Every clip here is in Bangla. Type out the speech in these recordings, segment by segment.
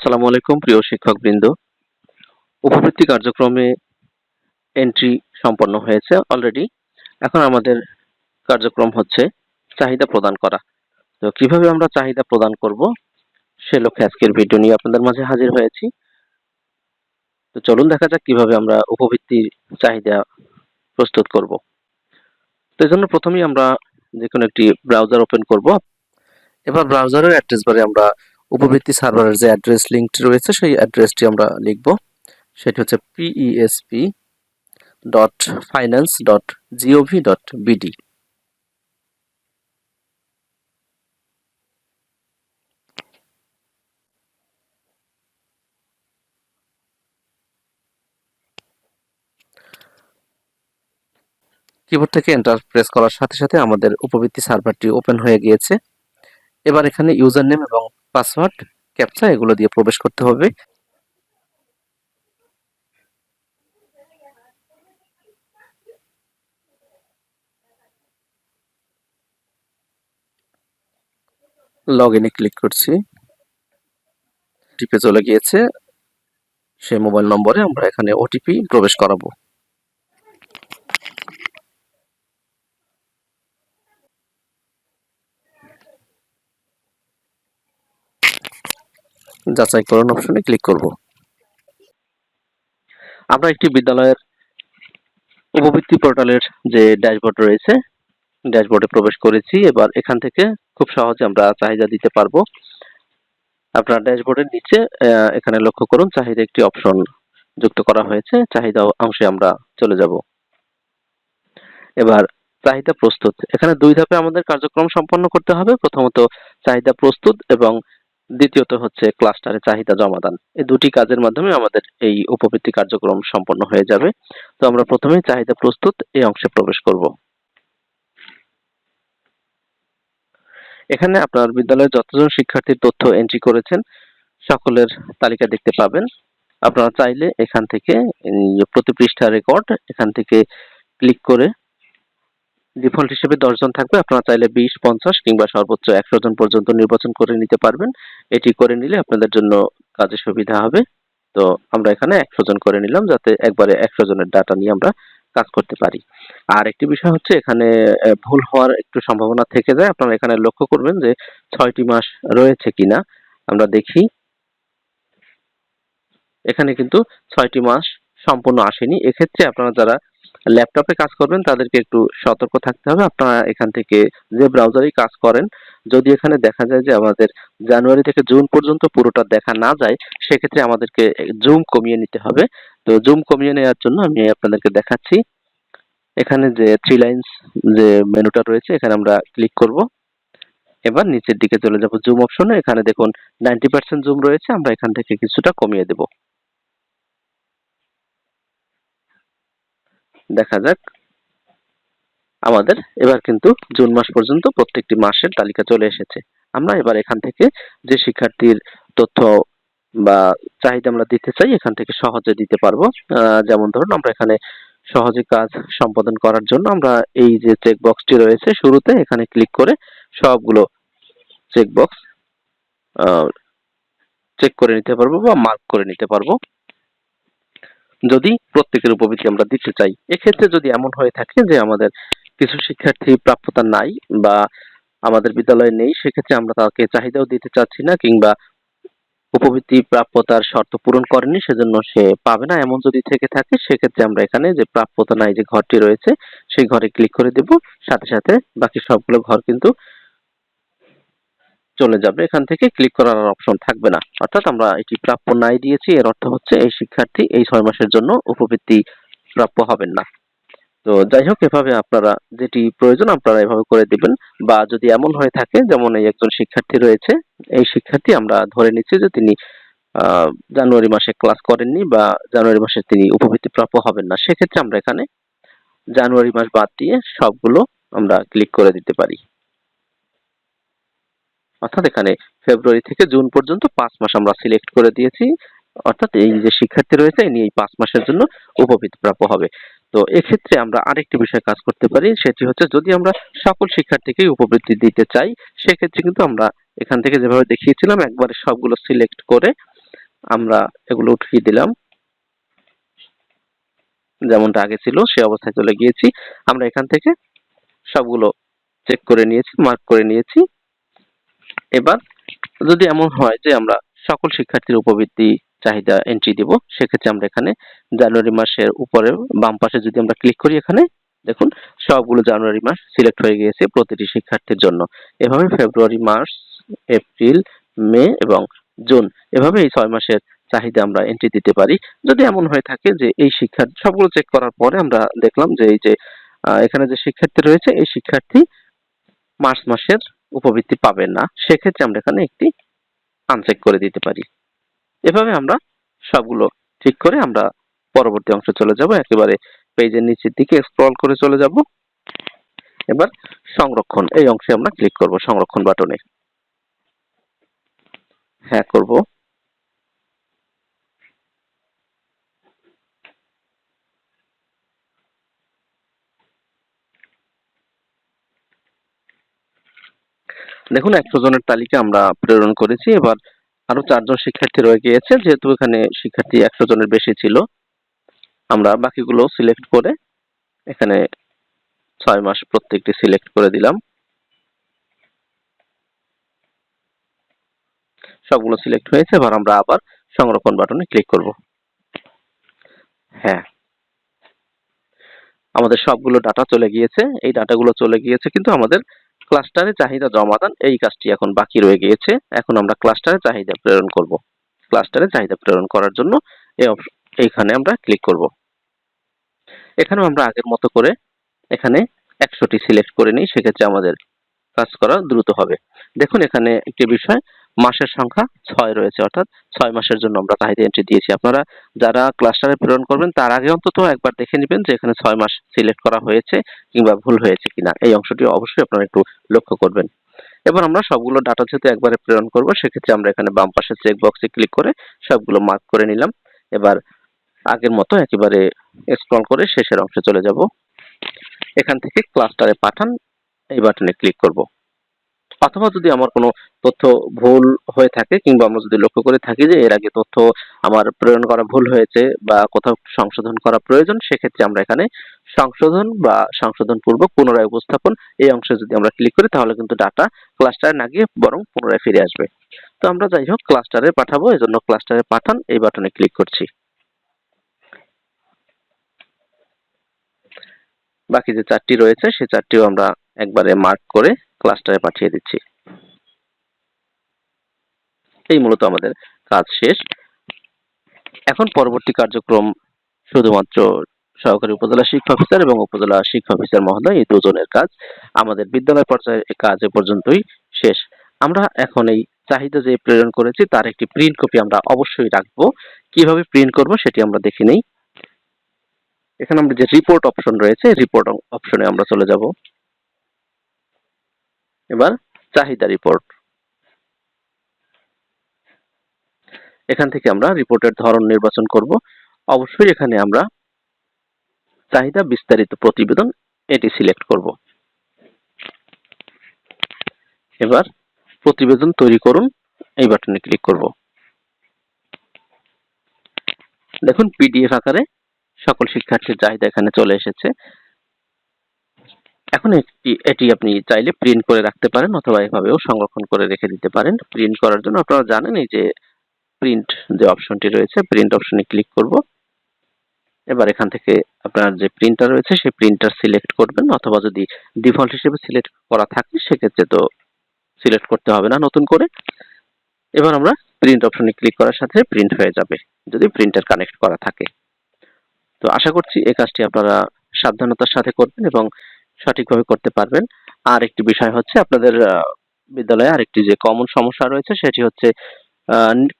আসসালামু আলাইকুম, প্রিয় শিক্ষকবৃন্দ। উপবৃত্তি কার্যক্রমে এন্ট্রি সম্পন্ন হয়েছে অলরেডি এখন আমাদের কার্যক্রম হচ্ছে চাহিদা প্রদান করা। তো কীভাবে আমরা চাহিদা প্রদান করব, সে লক্ষ্যে আজকের ভিডিও নিয়ে আপনাদের মাঝে হাজির হয়েছি। তো চলুন দেখা যাক কীভাবে আমরা উপবৃত্তির চাহিদা প্রস্তুত করব। তো এই জন্য প্রথমেই আমরা যে কোনো একটি ব্রাউজার ওপেন করব। এবার ব্রাউজারের অ্যাড্রেস বারে আমরা উপবৃত্তি সার্ভারের যে অ্যাড্রেস লিঙ্কটি রয়েছে, সেই অ্যাড্রেসটি আমরা লিখব। সেটি হচ্ছে PESP dot finance dot gov dot BD keyboard থেকে এন্টার প্রেস করার সাথে সাথে আমাদের উপবৃত্তি সার্ভারটি ওপেন হয়ে গিয়েছে। এবার এখানে ইউজার নেম এবং পাসওয়ার্ড ক্যাপচা এগুলো দিয়ে প্রবেশ করতে হবে। লগ ইনে ক্লিক করছি। টিপে চলে গিয়েছে। সেই মোবাইল নম্বরে আমরা এখানে ওটিপি প্রবেশ করাবো। যাচাই করুন অপশনে ক্লিক করব। আমরা একটি বিদ্যালয়ের উপবৃত্তি পোর্টালের যে ড্যাশবোর্ড রয়েছে ড্যাশবোর্ডে প্রবেশ করেছি। এবার এখান থেকে খুব সহজে আমরা চাহিদা দিতে পারব। আপনার ড্যাশবোর্ডের নিচে এখানে লক্ষ্য করুন, চাহিদা একটি অপশন যুক্ত করা হয়েছে। চাহিদা অংশে আমরা চলে যাব। এবার চাহিদা প্রস্তুত। এখানে দুই ধাপে আমাদের কার্যক্রম সম্পন্ন করতে হবে। প্রথমত চাহিদা প্রস্তুত এবং দ্বিতীয়ত হচ্ছে ক্লাস্টারে চাহিদা জমাদান। এই দুটি কাজের মাধ্যমে আমাদের এই উপবৃত্তি কার্যক্রম সম্পন্ন হয়ে যাবে। তো আমরা প্রথমেই চাহিদা প্রস্তুত, এই অংশে প্রবেশ করব। এখানে আপনার বিদ্যালয়ে যতজন শিক্ষার্থীর তথ্য এন্ট্রি করেছেন, সকলের তালিকা দেখতে পাবেন। আপনারা চাইলে এখান থেকে প্রতি পৃষ্ঠা রেকর্ড এখান থেকে ক্লিক করে ডিফল্ট হিসেবে দশজন থাকবে। আপনারা চাইলে বিশ, পঞ্চাশ কিংবা সর্বোচ্চ একশো জন পর্যন্ত নির্বাচন করে নিতে পারবেন। এটি করে নিলে আপনাদের জন্য কাজে সুবিধা হবে। তো আমরা এখানে একশো জন করে নিলাম যাতে একবারে একশো জনের ডাটা নিয়ে আমরা কাজ করতে পারি। আর একটি বিষয় হচ্ছে এখানে ভুল হওয়ার একটু সম্ভাবনা থেকে যায়। আপনারা এখানে লক্ষ্য করবেন যে ছয়টি মাস রয়েছে কিনা। আমরা দেখি। এখানে কিন্তু ছয়টি মাস সম্পূর্ণ আসেনি। এক্ষেত্রে আপনারা যারা ল্যাপটপে কাজ করবেন, তাদেরকে একটু সতর্ক থাকতে হবে। আপনারা এখান থেকে যে ব্রাউজারেই কাজ করেন, যদি এখানে দেখা যায় যে আমাদের জানুয়ারি থেকে জুন পর্যন্ত পুরোটা দেখা না যায়, সেক্ষেত্রে আমাদেরকে জুম কমিয়ে নিতে হবে। তো জুম কমিয়ে নেওয়ার জন্য আমি আপনাদেরকে দেখাচ্ছি। এখানে যে থ্রি লাইন্স যে মেনুটা রয়েছে, এখানে আমরা ক্লিক করব। এবার নিচের দিকে চলে যাব জুম অপশনে এখানে দেখুন নাইনটি পার্সেন্ট জুম রয়েছে। আমরা এখান থেকে কিছুটা কমিয়ে দেব। দেখা যাক। আমাদের এবার কিন্তু জুন মাস পর্যন্ত প্রত্যেকটি মাসের তালিকা চলে এসেছে। আমরা এবার এখান থেকে যে শিক্ষার্থীর তথ্য বা চাহিদা আমরা দিতে চাই, এখান থেকে সহজে দিতে পারব। যেমন ধরুন, আমরা এখানে সহজে কাজ সম্পাদন করার জন্য আমরা এই যে চেক বক্সটি রয়েছে, শুরুতে এখানে ক্লিক করে সবগুলো চেক বক্স চেক করে নিতে পারব বা মার্ক করে নিতে পারব। যদি প্রত্যেকের উপবৃত্তি আমরা দিতে চাই, এক্ষেত্রে যদি এমন হয়ে থাকে যে আমাদের কিছু শিক্ষার্থী প্রাপ্যতা নাই বা আমাদের বিদ্যালয়ে নেই, সেক্ষেত্রে আমরা তাকে চাহিদাও দিতে চাচ্ছি না কিংবা উপবৃত্তি প্রাপ্যতার শর্ত পূরণ করেনি, সেজন্য সে পাবে না। এমন যদি থেকে থাকে, সেক্ষেত্রে আমরা এখানে যে প্রাপ্যতা নাই যে ঘরটি রয়েছে, সেই ঘরে ক্লিক করে দেব। সাথে সাথে বাকি সবগুলো ঘর কিন্তু চলে যাবে, এখান থেকে ক্লিক করার অপশন থাকবে না। অর্থাৎ আমরা এটি প্রাপ্য নাই দিয়েছি, এর অর্থ হচ্ছে এই শিক্ষার্থী এই ছয় মাসের জন্য উপবৃত্তি প্রাপ্য হবেন না। তো যাই হোক, এভাবে আপনারা যেটি প্রয়োজন আপনারা এভাবে করে দিবেন। বা যদি এমন হয়ে থাকে, যেমন এই একজন শিক্ষার্থী রয়েছে, এই শিক্ষার্থী আমরা ধরে নিচ্ছি যে তিনি জানুয়ারি মাসে ক্লাস করেননি বা জানুয়ারি মাসে তিনি উপবৃত্তি প্রাপ্য হবেন না, সেক্ষেত্রে আমরা এখানে জানুয়ারি মাস বাদ দিয়ে সবগুলো আমরা ক্লিক করে দিতে পারি। অর্থাৎ এখানে ফেব্রুয়ারি থেকে জুন পর্যন্ত পাঁচ মাস আমরা সিলেক্ট করে দিয়েছি। অর্থাৎ এই যে শিক্ষার্থী রয়েছে, ইনি এই পাঁচ মাসের জন্য উপবৃত্তি প্রাপ্য হবে। তো এক্ষেত্রে আমরা আরেকটি বিষয়ে কাজ করতে পারি, সেটি হচ্ছে যদি আমরা সকল শিক্ষার্থীকেই উপবৃত্তি দিতে চাই, সেক্ষেত্রে কিন্তু আমরা এখান থেকে যেভাবে দেখিয়েছিলাম, একবারে সবগুলো সিলেক্ট করে আমরা এগুলো উঠিয়ে দিলাম। যেমনটা আগে ছিল, সে অবস্থায় চলে গিয়েছি। আমরা এখান থেকে সবগুলো চেক করে নিয়েছি মার্ক করে নিয়েছি। এবার যদি এমন হয় যে আমরা সকল শিক্ষার্থীর উপবৃত্তি চাহিদা এন্ট্রি দিব, সেক্ষেত্রে আমরা এখানে জানুয়ারি মাসের উপরে বাম পাশে যদি আমরা ক্লিক করি এখানে, দেখুন সবগুলো জানুয়ারি মাস সিলেক্ট হয়ে গিয়েছে প্রতিটি শিক্ষার্থীর জন্য। এভাবে ফেব্রুয়ারি, মার্চ, এপ্রিল, মে এবং জুন, এভাবে এই ছয় মাসের চাহিদা আমরা এন্ট্রি দিতে পারি। যদি এমন হয়ে থাকে যে এই শিক্ষা, সবগুলো চেক করার পরে আমরা দেখলাম যে এই যে এখানে যে শিক্ষার্থী রয়েছে, এই শিক্ষার্থী মার্চ মাসের উপবৃত্তি পাবে না, সেক্ষেত্রে আমরা এখানে একটি আনচেক করে দিতে পারি। এভাবে আমরা সবগুলো ঠিক করে আমরা পরবর্তী অংশে চলে যাব, একেবারে পেজের নিচের দিকে স্ক্রল করে চলে যাব। এবার সংরক্ষণ, এই অংশে আমরা ক্লিক করব সংরক্ষণ বাটনে। হ্যাঁ করব। দেখুন, একশো জনের তালিকা আমরা প্রেরণ করেছি। এবার আরও চারজন শিক্ষার্থী রয়ে গিয়েছে, যেহেতু এখানে শিক্ষার্থী একশো জনের বেশি ছিল। আমরা বাকিগুলো সিলেক্ট করে এখানে ছয় মাস প্রত্যেকটি সিলেক্ট করে দিলাম। সবগুলো সিলেক্ট হয়েছে, এবার আমরা আবার সংরক্ষণ বাটনে ক্লিক করব। হ্যাঁ। আমাদের সবগুলো ডাটা চলে গিয়েছে, এই ডাটাগুলো চলে গিয়েছে, কিন্তু আমাদের ক্লাস্টারে চাহিদা জমা জমাদান এই কাজটি এখন বাকি রয়ে গিয়েছে। এখন আমরা ক্লাস্টারে চাহিদা প্রেরণ করব। ক্লাস্টারে চাহিদা প্রেরণ করার জন্য এইখানে আমরা ক্লিক করব। এখানেও আমরা আগের মতো করে এখানে একশোটি সিলেক্ট করে নিই। সেক্ষেত্রে আমাদের কাজ করা দ্রুত হবে। দেখুন এখানে একটি বিষয় মাসের সংখ্যা ছয় রয়েছে, অর্থাৎ ছয় মাসের জন্য আমরা চাহিদা এন্ট্রি দিয়েছি। আপনারা যারা ক্লাস্টারে প্রেরণ করবেন, তার আগে অন্তত একবার দেখে নেবেন যে এখানে ছয় মাস সিলেক্ট করা হয়েছে কিংবা ভুল হয়েছে কিনা। এই অংশটি অবশ্যই আপনারা একটু লক্ষ্য করবেন। এবার আমরা সবগুলো ডাটা যেহেতু একবারে প্রেরণ করব, সেক্ষেত্রে আমরা এখানে বাম পাশে চেক বক্সে ক্লিক করে সবগুলো মার্ক করে নিলাম। এবার আগের মতো একেবারে স্ক্রল করে শেষের অংশে চলে যাব। এখান থেকে ক্লাস্টারে পাঠান, এই বাটনে ক্লিক করব। অথবা যদি আমার কোনো তথ্য ভুল হয়ে থাকে কিংবা আমরা যদি লক্ষ্য করে থাকি যে এর আগে তথ্য আমার প্রেরণ করা ভুল হয়েছে বা কোথাও সংশোধন করা প্রয়োজন, সেক্ষেত্রে আমরা এখানে সংশোধন বা সংশোধন পূর্বক পুনরায় উপস্থাপন এই অংশে যদি আমরা ক্লিক করি, তাহলে কিন্তু ডাটা ক্লাস্টারে না গিয়ে বরং পুনরায় ফিরে আসবে। তো আমরা যাই হোক ক্লাস্টারে পাঠাবো, এজন্য ক্লাস্টারে পাঠান, এই বাটনে ক্লিক করছি। বাকি যে চারটি রয়েছে সেই চারটিও আমরা একবারে মার্ক করে ক্লাস্টারে পাঠিয়ে দিচ্ছি। এই মূলত আমাদের কাজ শেষ। এখন পরবর্তী কার্যক্রম শুধুমাত্র সহকারী উপজেলা শিক্ষা অফিসার এবং উপজেলা শিক্ষা অফিসার মহোদয়, এই দুজনের কাজ। আমাদের বিদ্যালয় পর্যায়ে এই কাজ এ পর্যন্তই শেষ। আমরা এখন এই চাহিদা যে প্রেরণ করেছি, তার একটি প্রিন্ট কপি আমরা অবশ্যই রাখব। কীভাবে প্রিন্ট করব সেটি আমরা দেখে নেই। এখানে আমরা যে রিপোর্ট অপশন রয়েছে রিপোর্ট অপশনে আমরা চলে যাব। এবার চাহিদা রিপোর্ট এখান থেকে আমরা রিপোর্টের ধরন নির্বাচন করব। অবশ্যই এখানে আমরা চাহিদা বিস্তারিত প্রতিবেদন এটি সিলেক্ট করব। এবার প্রতিবেদন তৈরি করুন, এই বাটনে ক্লিক করব। দেখুন পিডিএফ আকারে সকল শিক্ষার্থীর চাহিদা এখানে চলে এসেছে। এখন একটি, এটি আপনি চাইলে প্রিন্ট করে রাখতে পারেন অথবা এভাবেও সংরক্ষণ করে রেখে দিতে পারেন। প্রিন্ট করার জন্য আপনারা জানেন এই যে প্রিন্ট যে অপশনটি রয়েছে প্রিন্ট অপশনে ক্লিক করব। এবার এখান থেকে আপনার যে প্রিন্টার রয়েছে, সেই প্রিন্টার সিলেক্ট করবেন অথবা যদি ডিফল্ট হিসেবে সিলেক্ট করা থাকে, সেক্ষেত্রে তো সিলেক্ট করতে হবে না নতুন করে। এবার আমরা প্রিন্ট অপশনে ক্লিক করার সাথে প্রিন্ট হয়ে যাবে, যদি প্রিন্টার কানেক্ট করা থাকে। তো আশা করছি এই কাজটি আপনারা সাবধানতার সাথে করবেন এবং সঠিকভাবে করতে পারবেন। আর একটি বিষয় হচ্ছে আপনাদের বিদ্যালয়ে আরেকটি যে কমন সমস্যা রয়েছে সেটি হচ্ছে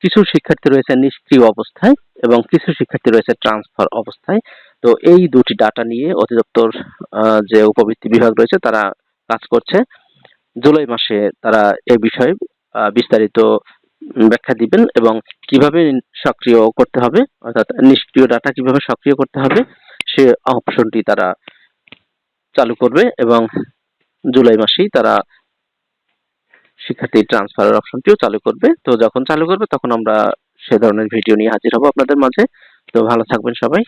কিছু শিক্ষার্থী রয়েছে নিষ্ক্রিয় অবস্থায় এবং কিছু শিক্ষার্থী রয়েছে ট্রান্সফার অবস্থায়। তো এই দুটি ডাটা নিয়ে অধিদপ্তর যে উপবৃত্তি বিভাগ রয়েছে তারা কাজ করছে। জুলাই মাসে তারা এই বিষয়ে বিস্তারিত ব্যাখ্যা দিবেন এবং কীভাবে সক্রিয় করতে হবে, অর্থাৎ নিষ্ক্রিয় ডাটা কীভাবে সক্রিয় করতে হবে, সে অপশনটি তারা চালু করবে এবং জুলাই মাসেই তারা শিক্ষার্থী ট্রান্সফারের অপশনটিও চালু করবে। তো যখন চালু করবে তখন আমরা সে ধরনের ভিডিও নিয়ে হাজির হব আপনাদের মাঝে। তো ভালো থাকবেন সবাই।